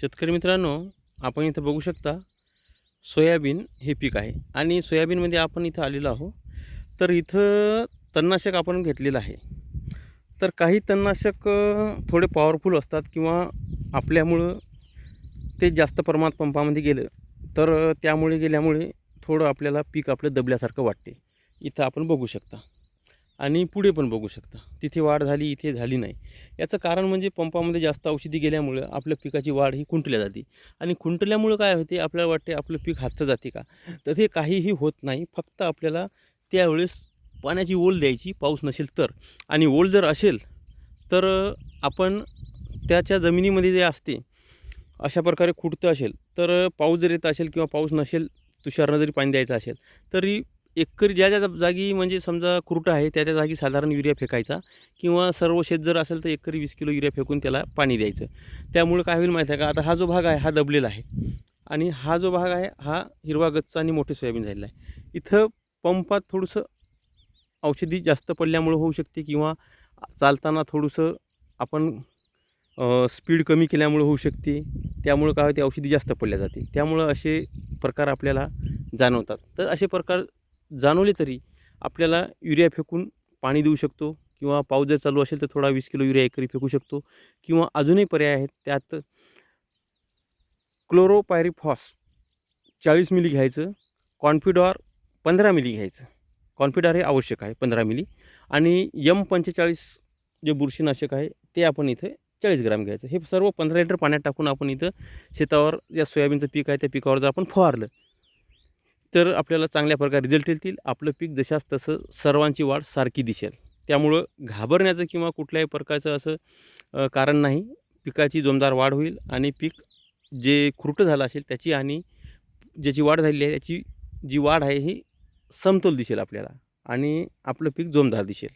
शेतकरी मित्रांनो आपण इथं बघू शकता सोयाबीन हे पीक आहे. आणि सोयाबीनमध्ये आपण इथं आलेलो आहो तर इथं तणनाशक आपण घेतलेलं आहे. तर काही तणनाशक थोडे पॉवरफुल असतात किंवा आपल्यामुळं ते जास्त प्रमाणात पंपामध्ये गेलं तर त्यामुळे गेल्यामुळे थोडं आपल्याला पीक आपलं दबल्यासारखं वाटते. इथं आपण बघू शकता. आणि पुढे पण बघू शकता. तिथे वाढ झाली इथे झाली नाही. याचं कारण म्हणजे पंपामध्ये जास्त औषधी गेल्यामुळं आपल्या पिकाची वाढ ही खुंटल्या जाते. आणि खुंटल्यामुळं काय होते आपल्याला वाटते आपलं पीक हातचं जाते का? तर हे काहीही होत नाही फक्त आपल्याला त्यावेळेस पाण्याची ओल द्यायची पाऊस नसेल तर. आणि ओल जर असेल तर आपण त्याच्या जमिनीमध्ये जे असते अशा प्रकारे खुडतं असेल तर पाऊस जर येत असेल किंवा पाऊस नसेल तुषारनं जरी पाणी द्यायचं असेल तरी एकरी ज्या ज्या जागी म्हणजे समजा कुरटं आहे त्या त्या जागी साधारण युरिया फेकायचा किंवा सर्व शेत जर असेल तर एकरी वीस किलो युरिया फेकून त्याला पाणी द्यायचं. त्यामुळे काय होईल माहिती आहे का? आता हा जो भाग आहे हा दबलेला आहे आणि हा जो भाग आहे हा हिरवा गच्च आणि मोठे सोयाबीन झालेला आहे. इथं पंपात थोडंसं औषधी जास्त पडल्यामुळं होऊ शकते किंवा चालताना थोडंसं आपण स्पीड कमी केल्यामुळं होऊ शकते. त्यामुळं काय होते? औषधी जास्त पडल्या जाते. त्यामुळं असे प्रकार आपल्याला जाणवतात. तर असे प्रकार जाणवले तरी आपल्याला युरिया फेकून पाणी देऊ शकतो किंवा पाऊस जर चालू असेल तर थोडा वीस किलो युरिया एकरी फेकू शकतो किंवा अजूनही पर्याय आहेत त्यात क्लोरोपायरिफॉस चाळीस मिली घ्यायचं कॉन्फिडॉर पंधरा मिली घ्यायचं. कॉन्फिडॉर हे आवश्यक आहे पंधरा मिली. आणि यम पंचेचाळीस जे बुरशीनाशक आहे ते आपण इथे चाळीस ग्राम घ्यायचं. हे सर्व पंधरा लिटर पाण्यात टाकून आपण इथं शेतावर ज्या सोयाबीनचं पीक आहे त्या पिकावर जर आपण फवारलं तर आपल्याला चांगल्या प्रकारे रिझल्ट येतील. आपलं पीक जशास तसं सर्वांची वाढ सारखी दिसेल. त्यामुळं घाबरण्याचं किंवा कुठल्याही प्रकारचं असं कारण नाही. पिकाची जोमदार वाढ होईल आणि पीक जे खुरटं झालं असेल त्याची आणि ज्याची वाढ झालेली आहे त्याची जी वाढ आहे ही समतोल दिसेल आपल्याला आणि आपलं पीक जोमदार दिसेल.